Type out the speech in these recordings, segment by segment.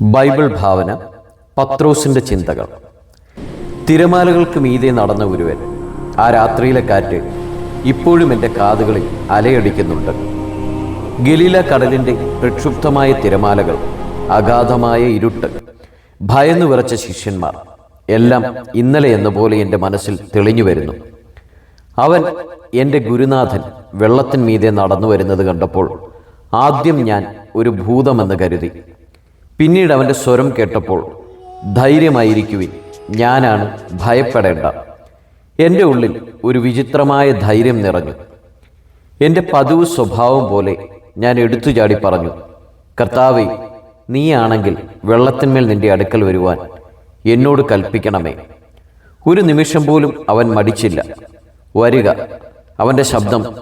Bible ഭാവന പത്രോസിന്റെ ചിന്തകൾ. തിരമാലകൾക്ക് മീതെ നടന്ന ഒരുവൻ ആ രാത്രിയിലെ കാറ്റ് ഇപ്പോഴും എന്റെ കാതുകളിൽ അലയടിക്കുന്നുണ്ട്. ഗലീല കടലിന്റെ പ്രക്ഷുബ്ധമായ തിരമാലകൾ അഗാധമായ ഇരുട്ട് ഭയന്നു വിറച്ച ശിഷ്യന്മാർ എല്ലാം ഇന്നലെ എന്ന പോലെ എന്റെ മനസ്സിൽ തെളിഞ്ഞു വരുന്നു. അവൻ എന്റെ ഗുരുനാഥൻ വെള്ളത്തിന്മീതെ നടന്നു വരുന്നത് കണ്ടപ്പോൾ ആദ്യം ഞാൻ ഒരു ഭൂതമെന്ന് കരുതി പിന്നീട് അവന്റെ സ്വരം കേട്ടപ്പോൾ ധൈര്യമായിരിക്കുവിൻ. ഞാനാണ് ഭയപ്പെടേണ്ട. എന്റെ ഉള്ളിൽ ഒരു വിചിത്രമായ ധൈര്യം നിറഞ്ഞു. എന്റെ പതിവ് സ്വഭാവം പോലെ ഞാൻ എടുത്തു ചാടി പറഞ്ഞു കർത്താവെ നീയാണെങ്കിൽ വെള്ളത്തിന്മേൽ നിന്റെ അടുക്കൽ വരുവാൻ എന്നോട് കൽപ്പിക്കണമേ. ഒരു നിമിഷം പോലും അവൻ മടിച്ചില്ല. വരിക. അവന്റെ ശബ്ദം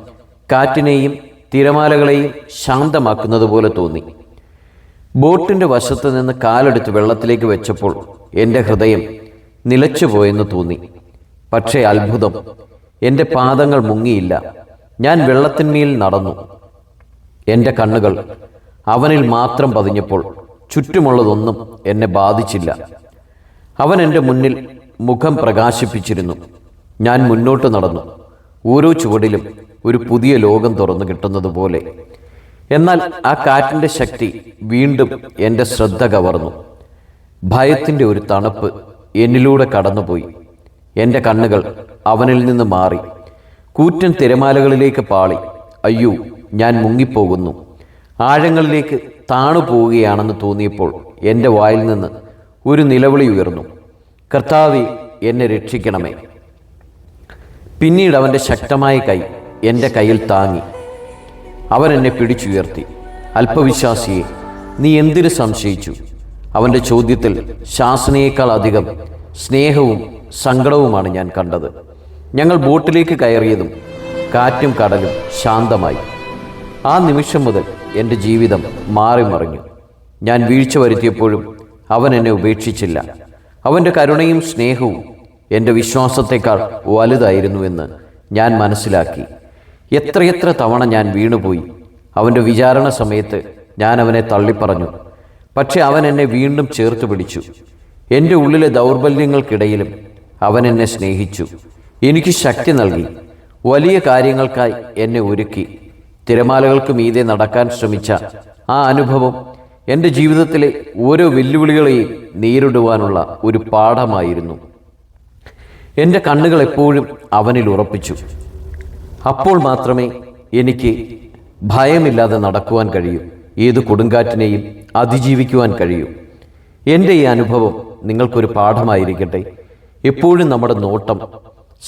കാറ്റിനെയും തിരമാലകളെയും ശാന്തമാക്കുന്നത് പോലെ തോന്നി. ബോട്ടിന്റെ വശത്ത് നിന്ന് കാലെടുത്ത് വെള്ളത്തിലേക്ക് വെച്ചപ്പോൾ എന്റെ ഹൃദയം നിലച്ചുപോയെന്ന് തോന്നി. പക്ഷേ അത്ഭുതം എന്റെ പാദങ്ങൾ മുങ്ങിയില്ല. ഞാൻ വെള്ളത്തിന്മേൽ നടന്നു. എന്റെ കണ്ണുകൾ അവനിൽ മാത്രം പതിഞ്ഞപ്പോൾ ചുറ്റുമുള്ളതൊന്നും എന്നെ ബാധിച്ചില്ല. അവൻ എന്റെ മുന്നിൽ മുഖം പ്രകാശിപ്പിച്ചിരുന്നു. ഞാൻ മുന്നോട്ട് നടന്നു. ഓരോ ചുവടിലും ഒരു പുതിയ ലോകം തുറന്നു കിട്ടുന്നത് പോലെ എന്നാൽ ആ കാറ്റിന്റെ ശക്തി വീണ്ടും എന്റെ ശ്രദ്ധ കവർന്നു. ഭയത്തിന്റെ ഒരു തണുപ്പ് എന്നിലൂടെ കടന്നുപോയി. എന്റെ കണ്ണുകൾ അവനിൽ നിന്ന് മാറി. കൂറ്റൻ തിരമാലകളിലേക്ക് പാളി. അയ്യോ ഞാൻ മുങ്ങിപ്പോകുന്നു. ആഴങ്ങളിലേക്ക് താണു പോവുകയാണെന്ന് തോന്നിയപ്പോൾ എന്റെ വായിൽ നിന്ന് ഒരു നിലവിളി ഉയർന്നു. കർത്താവി എന്നെ രക്ഷിക്കണമേ. പിന്നീട് അവന്റെ ശക്തമായ കൈ എന്റെ കയ്യിൽ താങ്ങി. അവൻ എന്നെ പിടിച്ചുയർത്തി. അല്പവിശ്വാസിയെ നീ എന്തിനു സംശയിച്ചു? അവന്റെ ചോദ്യത്തിൽ ശാസനയേക്കാൾ അധികം സ്നേഹവും സങ്കടവുമാണ് ഞാൻ കണ്ടത്. ഞങ്ങൾ ബോട്ടിലേക്ക് കയറിയതും കാറ്റും കടലും ശാന്തമായി. ആ നിമിഷം മുതൽ എന്റെ ജീവിതം മാറി മറിഞ്ഞു. ഞാൻ വീഴ്ച വരുത്തിയപ്പോഴും അവൻ എന്നെ ഉപേക്ഷിച്ചില്ല. അവന്റെ കരുണയും സ്നേഹവും എന്റെ വിശ്വാസത്തെക്കാൾ വലുതായിരുന്നുവെന്ന് ഞാൻ മനസ്സിലാക്കി. എത്രയെത്ര തവണ ഞാൻ വീണുപോയി. അവന്റെ വിചാരണ സമയത്ത് ഞാൻ അവനെ തള്ളിപ്പറഞ്ഞു. പക്ഷെ അവൻ എന്നെ വീണ്ടും ചേർത്ത് പിടിച്ചു. എന്റെ ഉള്ളിലെ ദൗർബല്യങ്ങൾക്കിടയിലും അവൻ എന്നെ സ്നേഹിച്ചു. എനിക്ക് ശക്തി നൽകി. വലിയ കാര്യങ്ങൾക്കായി എന്നെ ഒരുക്കി. തിരമാലകൾക്ക് മീതെ നടക്കാൻ ശ്രമിച്ച ആ അനുഭവം എന്റെ ജീവിതത്തിലെ ഓരോ വെല്ലുവിളികളെയും നേരിടുവാനുള്ള ഒരു പാഠമായിരുന്നു. എന്റെ കണ്ണുകൾ എപ്പോഴും അവനിൽ ഉറപ്പിച്ചു. അപ്പോൾ മാത്രമേ എനിക്ക് ഭയമില്ലാതെ നടക്കുവാൻ കഴിയൂ. ഏത് കൊടുങ്കാറ്റിനെയും അതിജീവിക്കുവാൻ കഴിയൂ. എന്റെ ഈ അനുഭവം നിങ്ങൾക്കൊരു പാഠമായിരിക്കട്ടെ. എപ്പോഴും നമ്മുടെ നോട്ടം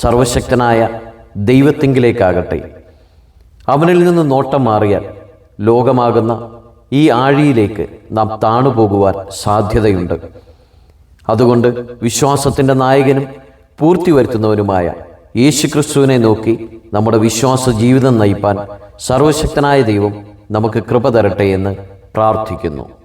സർവശക്തനായ ദൈവത്തെങ്കിലേക്കാകട്ടെ. അവനിൽ നിന്ന് നോട്ടം മാറിയാൽ ലോകമാകുന്ന ഈ ആഴിയിലേക്ക് നാം താണുപോകുവാൻ സാധ്യതയുണ്ട്. അതുകൊണ്ട് വിശ്വാസത്തിന്റെ നായകനും പൂർത്തി വരുത്തുന്നവനുമായ യേശുക്രിസ്തുവിനെ നോക്കി നമ്മുടെ വിശ്വാസ ജീവിതം നയിപ്പാൻ സർവശക്തനായ ദൈവം നമുക്ക് കൃപ തരട്ടെ എന്ന് പ്രാർത്ഥിക്കുന്നു.